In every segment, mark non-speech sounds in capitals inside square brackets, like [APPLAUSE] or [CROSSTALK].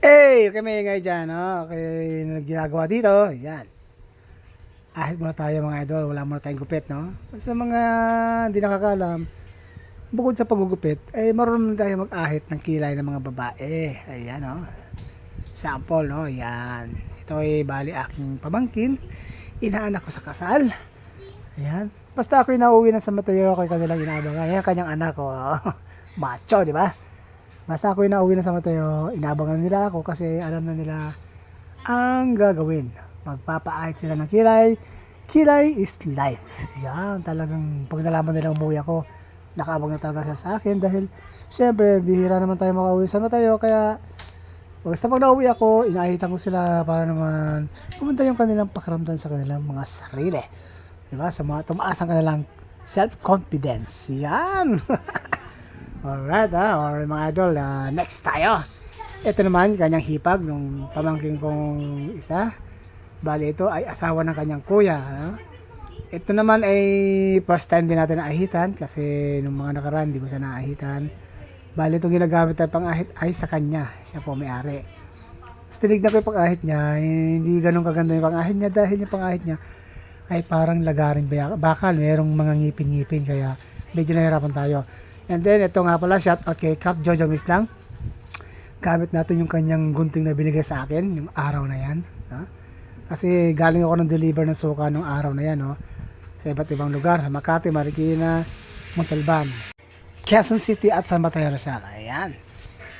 Eh, okay may ingay dyan, no? Okay, ginagawa dito, yan. Ahit muna tayo mga idol, wala muna tayong gupit, no? Sa mga hindi nakakalam, bukod sa paggugupit, eh marunong tayo mag-ahit ng kilay ng mga babae. Ayan, no? Sample, no? Yan. Ito ay bali aking pamangkin. Inaanak ko sa kasal. Ayan. Basta ako nauwi na sa Mateo, ako kanilang inaabangan. Ayan, kanyang anak ko. [LAUGHS] Macho, di ba? Basta ako nauwi na sa Mateo, inaabangan nila ako kasi alam na nila ang gagawin. Magpapaahit sila ng kilay. Kilay is life. Yan, talagang pag nalaman nila umuwi ako, nakaabang na talaga siya sa akin dahil syempre, bihira naman tayo makauwi sa Mateo kaya basta pag nauwi ako, inaahitan ko sila para naman pumunta yung kanilang pakaramdam sa kanilang mga sarili. Diba? Sa mga tumaas ang kanilang self-confidence. Yan! [LAUGHS] Alright, ah, or mga idol, ah, next tayo. Ito naman, kanyang hipag, nung pamangking kong isa. Bali, ito ay asawa ng kanyang kuya. Ha? Ito naman ay first time din natin naahitan kasi nung mga nakaraan, di ko siya naahitan. Bali, itong ginagamit tayo pang ahit ay sa kanya. Siya po may-ari. Tapos tinignan ko yung pang-ahit niya, eh, hindi ganun kaganda yung pang-ahit niya dahil yung pang-ahit niya ay parang lagaring baya- bakal, merong mga ngipin-ngipin kaya medyo nahirapan tayo. And then ito nga pala shout out kay Cap Jojo Miss lang. Gamit natin yung kanyang gunting na binigay sa akin, yung araw na yan. No? Kasi galing ako ng deliver ng suka nung araw na yan, no? Sa iba't ibang lugar, sa Makati, Marikina, Montalban, Quezon City at San Mateo Rizal. Ayan.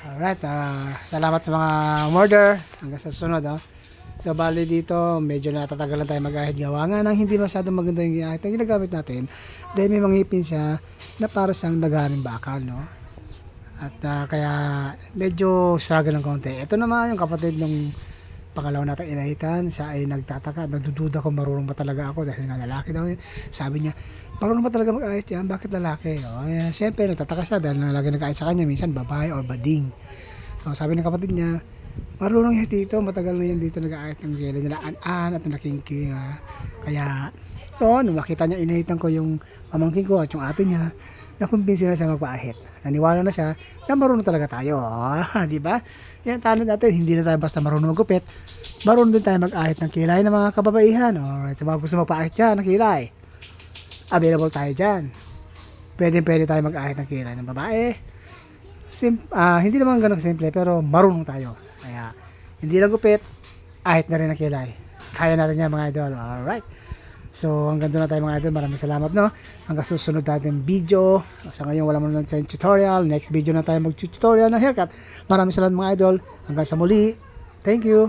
Alright, ah, salamat sa mga order. Hanggang sa susunod, no? So, bali dito, medyo natatagalan tayo mag-ahit gawa nga nang hindi masyadong maganda yung ahit ang ginagamit natin dahil may mga ngipin siya na para siyang lagaring bakal, no? At ah, kaya medyo struggle ng konti. Ito naman yung kapatid ng pangalawa natin inahitan, siya ay nagtataka, nagdududa kung marunong ba talaga ako dahil nga lalaki daw. Sabi niya, marunong ba talaga mag-ahit yan? Bakit lalaki? O, eh, siyempre, nagtataka siya dahil lagi nag-ahit sa kanya, minsan babae or bading. So, sabi ng kapatid niya, marunong yan dito, matagal na yan dito nag-aayat ng gila nila an-an at nakingking. Kaya, to, nung makita niya inahitan ko yung pamangkin ko at yung ate niya, nakumbinsi na siya magpaahit. Naniwala na siya na marunong talaga tayo. [LAUGHS] Di ba? Yan talent natin, hindi na tayo basta marunong magupit. Marunong din tayo mag-ahit ng kilay ng mga kababaihan. Alright, sa mga gusto magpaahit dyan ng kilay. Available tayo dyan. Pwede pwede tayo mag-ahit ng kilay ng babae, sim ah hindi naman ganun simple pero marunong tayo. Kaya hindi lang gupit, ahit na rin ang kilay. Kaya natin yan mga idol. Alright. So hanggang doon na tayo mga idol. Maraming salamat no. Hanggang susunod natin video. Sa ngayon wala mo na sa tutorial. Next video na tayo mag-tutorial ng haircut. Maraming salamat mga idol. Hanggang sa muli. Thank you.